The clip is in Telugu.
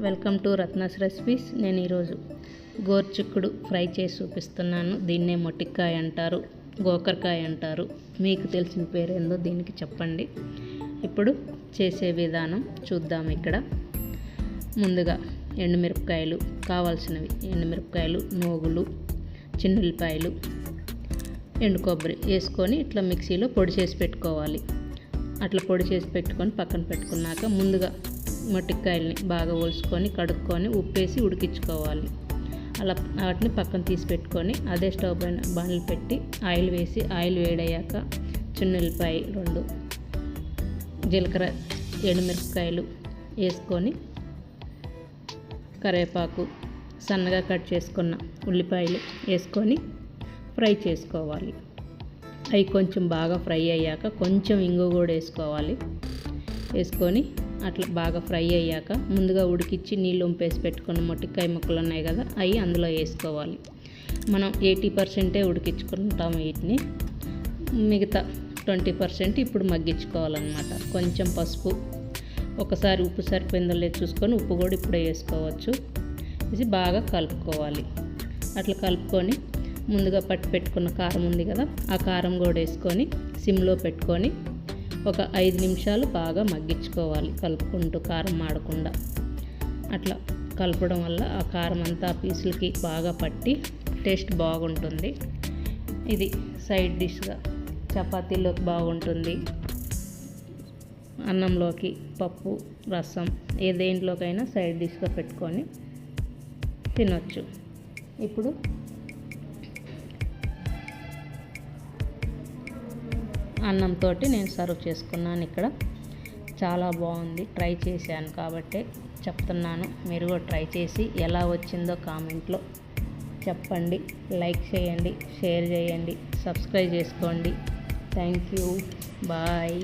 Welcome to Ratna's recipes. నేను ఈరోజు గోర్చిక్కుడు ఫ్రై చేసి చూపిస్తున్నాను. దీన్నే మొట్టికాయ అంటారు గోకరకాయ అంటారు. మీకు తెలిసిన పేరు ఏందో దీనికి చెప్పండి. ఇప్పుడు చేసే విధానం చూద్దాం ఇక్కడ. ముందుగా ఎండుమిరపకాయలు కావాల్సినవి ఎండుమిరపకాయలు నోగులు చిన్నుల్లిపాయలు ఎండు కొబ్బరి వేసుకొని ఇట్లా మిక్సీలో పొడి చేసి పెట్టుకోవాలి. అట్లా పొడి చేసి పెట్టుకొని పక్కన పెట్టుకున్నాక ముందుగా మొట్టికాయల్ని బాగా ఒలుసుకొని కడుక్కొని ఉప్పేసి ఉడికించుకోవాలి. అలా వాటిని పక్కన తీసి పెట్టుకొని అదే స్టవ్ పైన బండ్లు పెట్టి ఆయిల్ వేసి ఆయిల్ వేడయ్యాక చున్నెల్లిపాయ రెండు జీలకర్ర ఎండుమిరపకాయలు వేసుకొని కరివేపాకు సన్నగా కట్ చేసుకున్న ఉల్లిపాయలు వేసుకొని ఫ్రై చేసుకోవాలి. అవి కొంచెం బాగా ఫ్రై అయ్యాక కొంచెం ఇంగు కూడా వేసుకోవాలి. వేసుకొని అట్లా బాగా ఫ్రై అయ్యాక ముందుగా ఉడికిచ్చి నీళ్ళు ఉంపేసి పెట్టుకున్న మొట్టికాయ ముక్కలు ఉన్నాయి కదా అవి అందులో వేసుకోవాలి. మనం ఎయిటీ పర్సెంటే ఉడికించుకుంటాం వీటిని. మిగతా ట్వంటీ పర్సెంట్ ఇప్పుడు మగ్గించుకోవాలన్నమాట. కొంచెం పసుపు ఒకసారి ఉప్పు సరిపోయిందో లేదు చూసుకొని ఉప్పు కూడా ఇప్పుడే వేసుకోవచ్చు. ఇది బాగా కలుపుకోవాలి. అట్లా కలుపుకొని ముందుగా పట్టి పెట్టుకున్న కారం ఉంది కదా ఆ కారం కూడా వేసుకొని సిమ్లో పెట్టుకొని ఒక ఐదు నిమిషాలు బాగా మగ్గించుకోవాలి కలుపుకుంటూ కారం మాడకుండా. అట్లా కలపడం వల్ల ఆ కారం అంతా పీసులకి బాగా పట్టి టేస్ట్ బాగుంటుంది. ఇది సైడ్ డిష్గా చపాతీలోకి బాగుంటుంది. అన్నంలోకి పప్పు రసం ఏ దేంట్లోకైనా సైడ్ డిష్గా పెట్టుకొని తినొచ్చు. ఇప్పుడు అన్నంతో నేను సర్వ్ చేసుకున్నాను ఇక్కడ. చాలా బాగుంది. ట్రై చేశాను కాబట్టి చెప్తున్నాను. మీరు కూడా ట్రై చేసి ఎలా వచ్చిందో కామెంట్లో చెప్పండి. లైక్ చేయండి షేర్ చేయండి సబ్స్క్రైబ్ చేసుకోండి. Thank you. బాయ్.